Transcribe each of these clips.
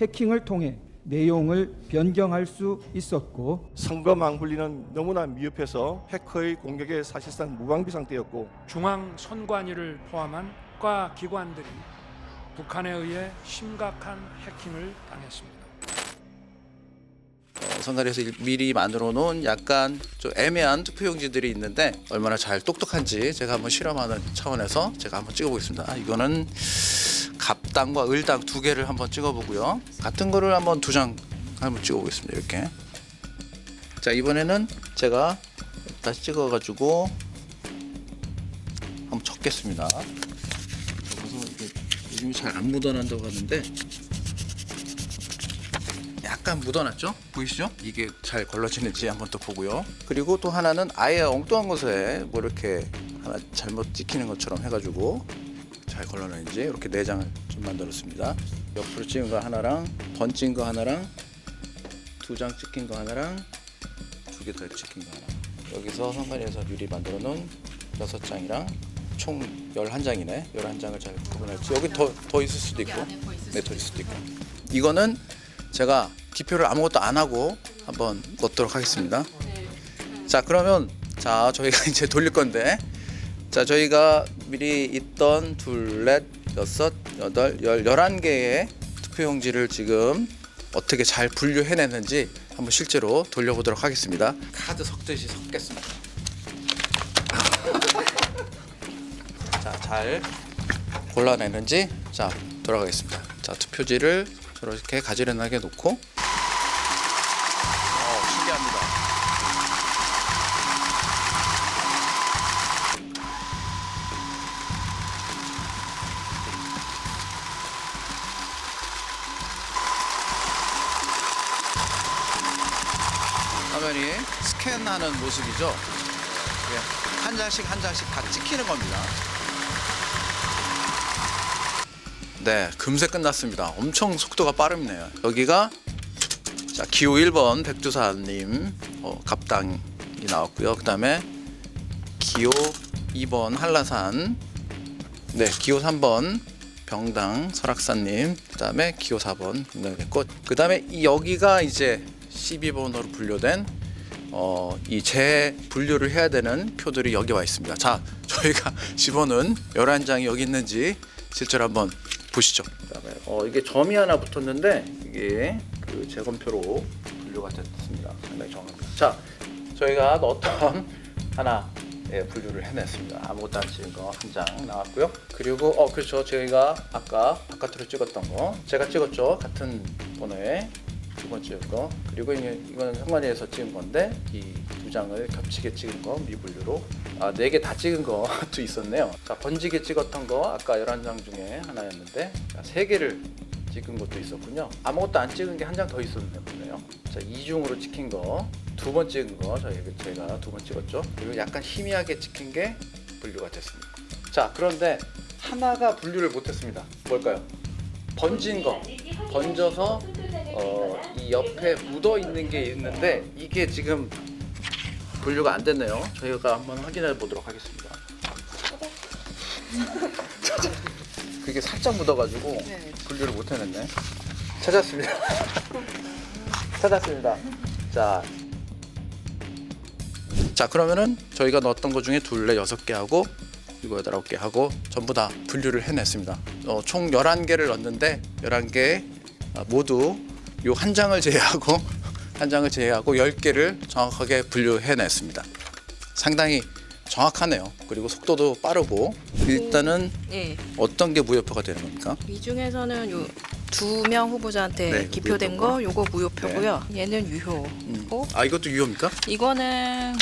해킹을 통해 내용을 변경할 수 있었고 선거망 분리는 너무나 미흡해서 해커의 공격에 사실상 무방비 상태였고 중앙 선관위를 포함한 과 기관들이 북한에 의해 심각한 해킹을 당했습니다. 어, 선관위에서 일- 미리 만들어 놓은 약간 좀 애매한 투표용지들이 있는데 얼마나 잘 똑똑한지 제가 한번 실험하는 차원에서 제가 한번 찍어보겠습니다. 아, 이거는 갑당과 을당 두 개를 한번 찍어보고요. 같은 거를 한번 두 장 한번 찍어보겠습니다. 이렇게. 자 이번에는 제가 다시 찍어가지고 한번 적겠습니다. 적어서 이게 요즘에 잘 안 묻어난다고 하는데 약간 묻어났죠? 보이시죠? 이게 잘 걸러지는지 한번 또 보고요. 그리고 또 하나는 아예 엉뚱한 곳에 뭐 이렇게 하나 잘못 찍히는 것처럼 해가지고 잘 걸러내는지 이렇게 네 장을 좀 만들었습니다. 옆으로 찍은 거 하나랑 번진 거 하나랑 두 장 찍힌 거 하나랑 두 개 더 찍힌 거 하나. 여기서 선관위에서 미리 만들어 놓은 여섯 장이랑 총 11장이네. 11장을 잘 구분할지 여기 더, 더 있을 수도 있고 네, 더 있을 수도 있고 이거는 제가 기표를 아무것도 안 하고 한번 넣도록 하겠습니다. 자 그러면 자 저희가 이제 돌릴 건데 자 저희가 미리 있던 둘 넷 여섯 여덟 열 열한 개의 투표용지를 지금 어떻게 잘 분류해냈는지 한번 실제로 돌려보도록 하겠습니다. 카드 섞듯이 섞겠습니다. 자 잘 골라내는지 자 돌아가겠습니다. 자 투표지를 저렇게 가지런하게 놓고 화면이 스캔하는 모습이죠. 예, 한 장씩 한 장씩 다 찍히는 겁니다. 네, 금세 끝났습니다. 엄청 속도가 빠릅네요. 여기가 자 기호 1번 백두사님 어, 갑당이 나왔고요. 그다음에 기호 2번 한라산, 네 기호 3번 병당 설악산님, 그다음에 기호 4번 됐고, 그다음에 이 여기가 이제 12번으로 분류된 어, 이 재분류를 해야 되는 표들이 여기 와 있습니다. 자, 저희가 집어넣은 11장이 여기 있는지 실제로 한번 보시죠. 어, 이게 점이 하나 붙었는데 이게 그 재검표로 분류가 됐습니다. 상당히 정확합니다. 자, 저희가 넣었던 하나 예, 분류를 해냈습니다. 아무것도 안 찍은 거 한 장 나왔고요. 그리고 어 그렇죠. 저희가 아까 바깥으로 찍었던 거 제가 찍었죠. 같은 번호에 두 번째 거 그리고 이거는 상관위에서 찍은 건데 이 두 장을 겹치게 찍은 거 미분류로 아 네 개 다 찍은 것도 있었네요. 자 번지게 찍었던 거 아까 11장 중에 하나였는데 자, 세 개를 찍은 것도 있었군요. 아무것도 안 찍은 게 한 장 더 있었네요. 자 이중으로 찍힌 거 두 번 찍은 거 저희 제가 두 번 찍었죠. 그리고 약간 희미하게 찍힌 게 분류가 됐습니다. 자 그런데 하나가 분류를 못했습니다. 뭘까요? 번진 거 번져서 어, 이 옆에 묻어 있는 게 있는데 이게 지금 분류가 안 됐네요. 저희가 한번 확인해 보도록 하겠습니다. 그게 살짝 묻어가지고 분류를 못 해냈네. 찾았습니다. 찾았습니다. 자, 자 그러면은 저희가 넣었던 것 중에 둘레 여섯 개 하고 이거 여덟 개 하고 전부 다 분류를 해냈습니다. 어, 총 11개를 넣었는데 11개 아, 모두 요 한 장을 제외하고 한 장을 제외하고 10개를 정확하게 분류해냈습니다. 상당히 정확하네요. 그리고 속도도 빠르고 일단은 예. 어떤 게 무효표가 되는 겁니까? 이 중에서는 요 두 명 후보자한테 네, 기표된 무효표고. 거 요거 무효표고요. 얘는 유효고 음. 아 이것도 유효입니까? 이거는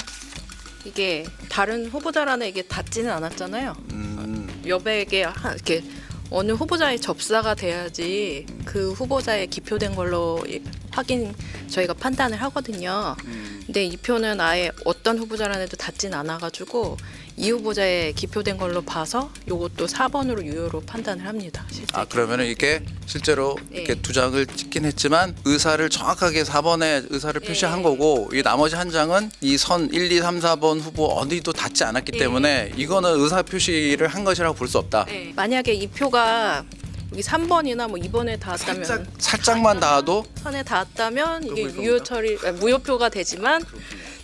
이게 다른 후보자라는 이게 닿지는 않았잖아요. 음, 여백에 하- 이렇게 어느 후보자의 접사가 돼야지 그 후보자의 기표된 걸로 이- 확인 저희가 판단을 하거든요. 음. 근데 이 표는 아예 어떤 후보자라는 애도 닿진 않아가지고 이 후보자의 기표된 걸로 봐서 요것도 4번으로 유효로 판단을 합니다. 실제. 아 그러면 은 이게 실제로 네. 이렇게 두 장을 찍긴 했지만 의사를 정확하게 4번에 의사를 네. 표시한 거고 이 나머지 한 장은 이 선 1, 2, 3, 4번 후보 어디도 닿지 않았기 네. 때문에 이거는 의사 표시를 한 것이라고 볼 수 없다. 네. 만약에 이 표가 여기 3번이나 뭐 2번에 닿았다면 살짝 살짝만 닿아도 선에 닿았다면 이게 유효 처리 아, 무효표가 되지만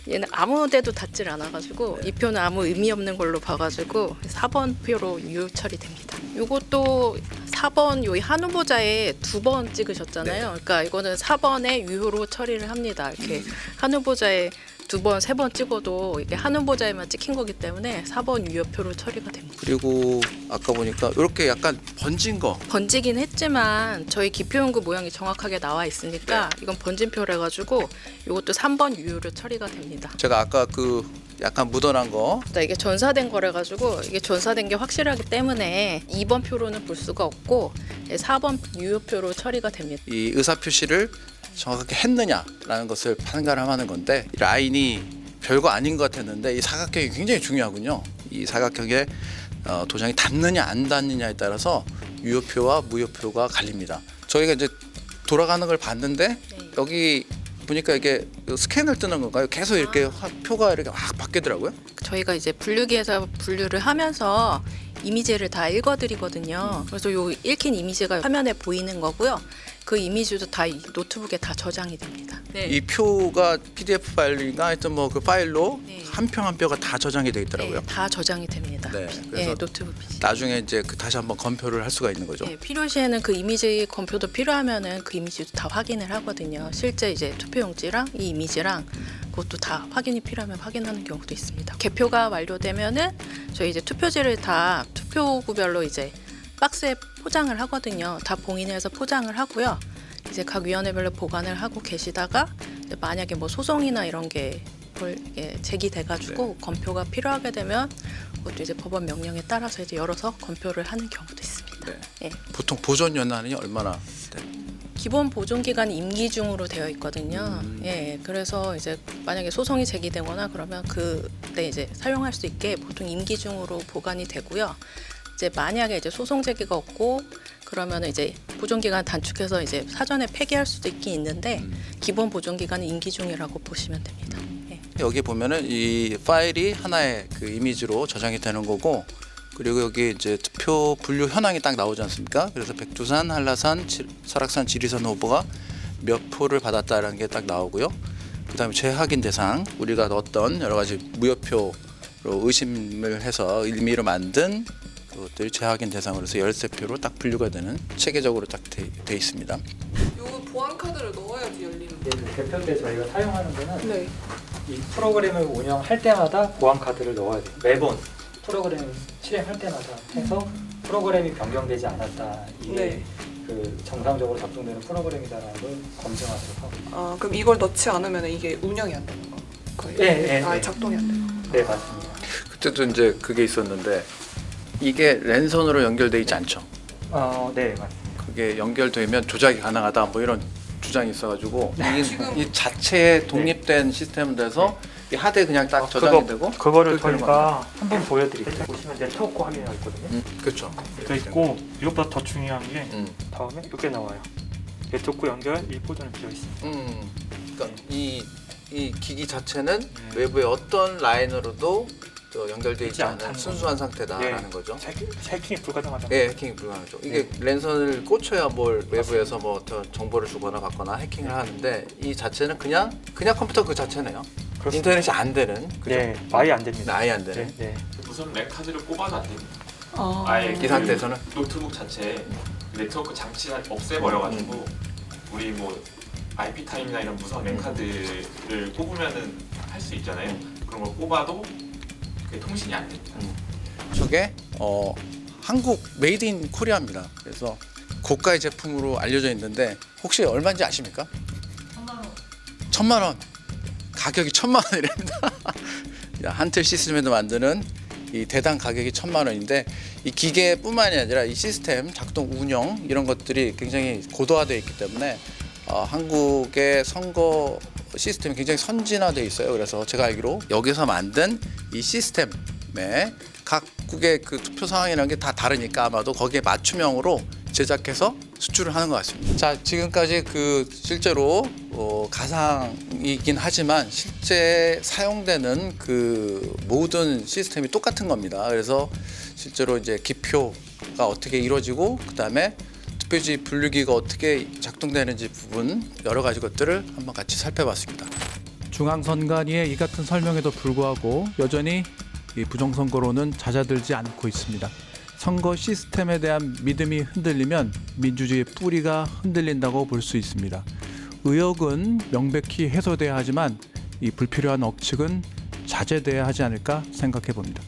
얘는 아무 데도 닿질 않아가지고 이 표는 아무 의미 없는 걸로 봐가지고 4번 표로 유효 처리됩니다. 요것도 4번 요이 한 후보자에 두 번 찍으셨잖아요. 그러니까 이거는 4번에 유효로 처리를 합니다. 이렇게 한 후보자에 두 번, 세 번 찍어도 이게 한 후보자에만 찍힌 거기 때문에 4번 유효표로 처리가 됩니다. 그리고 아까 보니까 이렇게 약간 번진 거 번지긴 했지만 저희 기표연구 모양이 정확하게 나와 있으니까 이건 번진표래 가지고 이것도 3번 유효로 처리가 됩니다. 제가 아까 그 약간 묻어난 거 자, 이게 전사된 거래 가지고 이게 전사된 게 확실하기 때문에 2번 표로는 볼 수가 없고 4번 유효표로 처리가 됩니다. 이 의사 표시를 정확하게 했느냐라는 것을 판가름하는 건데 이 라인이 별거 아닌 것 같았는데 이 사각형이 굉장히 중요하군요. 이 사각형에 어, 도장이 닿느냐 안 닿느냐에 따라서 유효표와 무효표가 갈립니다. 저희가 이제 돌아가는 걸 봤는데 여기 보니까 이게 스캔을 뜨는 건가요? 계속 이렇게 화- 표가 이렇게 확 바뀌더라고요. 저희가 이제 분류기에서 분류를 하면서 이미지를 다 읽어드리거든요. 그래서 요 읽힌 이미지가 화면에 보이는 거고요. 그 이미지도 다 이 노트북에 다 저장이 됩니다. 네. 이 표가 PDF 파일인가 하여튼 뭐 그 파일로 네. 한 표 한 표가 다 저장이 돼 있더라고요. 네, 다 저장이 됩니다. 네, 네, 그래서 노트북 PC. 나중에 이제 그 다시 한번 검표를 할 수가 있는 거죠. 네, 필요시에는 그 이미지 검표도 필요하면은 그 이미지도 다 확인을 하거든요. 실제 이제 투표용지랑 이 이미지랑 그것도 다 확인이 필요하면 확인하는 경우도 있습니다. 개표가 완료되면은 저희 이제 투표지를 다 투표구별로 이제 박스에 포장을 하거든요. 다 봉인해서 포장을 하고요. 이제 각 위원회별로 보관을 하고 계시다가 만약에 뭐 소송이나 이런 게 제기돼가지고 검표가 필요하게 되면 그것도 이제 법원 명령에 따라서 이제 열어서 검표를 하는 경우도 있습니다. 네. 예. 보통 보존 연한이 얼마나 돼? 기본 보존 기간이 임기 중으로 되어 있거든요. 음. 예, 그래서 이제 만약에 소송이 제기되거나 그러면 그때 이제 사용할 수 있게 보통 임기 중으로 보관이 되고요. 이제 만약에 이제 소송 제기가 없고 그러면 이제 보존 기간 단축해서 이제 사전에 폐기할 수도 있긴 있는데 음. 기본 보존 기간은 임기 중이라고 보시면 됩니다. 예. 여기 보면은 이 파일이 하나의 그 이미지로 저장이 되는 거고 그리고 여기 이제 투표 분류 현황이 딱 나오지 않습니까? 그래서 백두산, 한라산, 지- 설악산, 지리산 후보가 몇 표를 받았다라는 게 딱 나오고요. 그다음에 재확인 대상 우리가 넣었던 여러 가지 무효표로 의심을 해서 일미로 만든 그것들이 재확인 대상으로 해서 13표로 딱 분류가 되는 체계적으로 딱돼 있습니다. 요 보안 카드를 넣어야지 열리는 거. 네, 대표 때 저희가 사용하는 거는 네. 이 프로그램을 운영할 때마다 보안 카드를 넣어야 돼요. 매번 프로그램 실행할 때마다 해서 프로그램이 변경되지 않았다. 이게 네. 그 정상적으로 작동되는 프로그램이다라는 걸 검증하셔서 아 그럼 이걸 넣지 않으면 이게 운영이 안 되는 거? 거의. 네, 네, 아 네. 작동이 안 되는 거. 네 맞습니다. 그때도 이제 그게 있었는데 이게 랜선으로 연결돼 있지 않죠. 어, 네 맞습니다. 그게 연결되면 조작이 가능하다 뭐 이런 주장이 있어가지고 이, 지금- 이 자체에 독립된 시스템 돼서 이 하드에 그냥 딱 아, 저장이 되고 그거를 그렇게 저희가 한번 보여드릴게요. 보시면 네트워크 화면이 있거든요. 음, 그렇죠. 돼 있고 이것보다 더 중요한 게 음, 다음에 이렇게 나와요. 네트워크 연결 1포전을 비어 있습니다. 음, 그러니까 이, 이 기기 자체는 네. 외부의 어떤 라인으로도 저 연결돼 있지 않은 순수한 상태다라는 네. 거죠. 해킹- 해킹이 불가능하다. 예, 해킹이 불가능하죠. 이게 랜선을 꽂혀야 뭘 외부에서 뭐더 정보를 주거나 받거나 해킹을 하는데 이 자체는 그냥 그냥 컴퓨터 그 자체네요. 그렇습니다. 인터넷이 안 되는 그죠? 네, 아예 안 됩니다. 아예 안 되는. 네, 네. 무선 맥 카드를 꼽아도 안 됩니다. 아. 아예 이 상태에서는 노트북 자체에 네트워크 장치 없애버려가지고 우리 뭐 IP 타임이나 이런 무선 맥 카드를 꼽으면은 할 수 있잖아요. 그런 걸 꼽아도 그게 통신이 안 됩니다. 저게 어, 한국 메이드 인 코리아입니다. 그래서 고가의 제품으로 알려져 있는데 혹시 얼마인지 아십니까? 천만 원. 가격이 천만 원이랍니다. 한틀 시스템에도 만드는 이 대당 가격이 천만 원인데 이 기계뿐만이 아니라 이 시스템 작동 운영 이런 것들이 굉장히 고도화되어 있기 때문에 어, 한국의 선거 시스템이 굉장히 선진화되어 있어요. 그래서 제가 알기로 여기서 만든 이 시스템에 각국의 그 투표 상황이라는 게 다 다르니까 아마도 거기에 맞춤형으로 제작해서 수출을 하는 것 같습니다. 자, 지금까지 그 실제로 어, 가상이긴 하지만 실제 사용되는 그 모든 시스템이 똑같은 겁니다. 그래서 실제로 이제 기표가 어떻게 이루어지고 그다음에 투표지 분류기가 어떻게 작동되는지 부분 여러 가지 것들을 한번 같이 살펴봤습니다. 중앙선관위의 이 같은 설명에도 불구하고 여전히 이 부정선거로는 잦아들지 않고 있습니다. 선거 시스템에 대한 믿음이 흔들리면 민주주의의 뿌리가 흔들린다고 볼 수 있습니다. 의혹은 명백히 해소돼야 하지만 이 불필요한 억측은 자제돼야 하지 않을까 생각해 봅니다.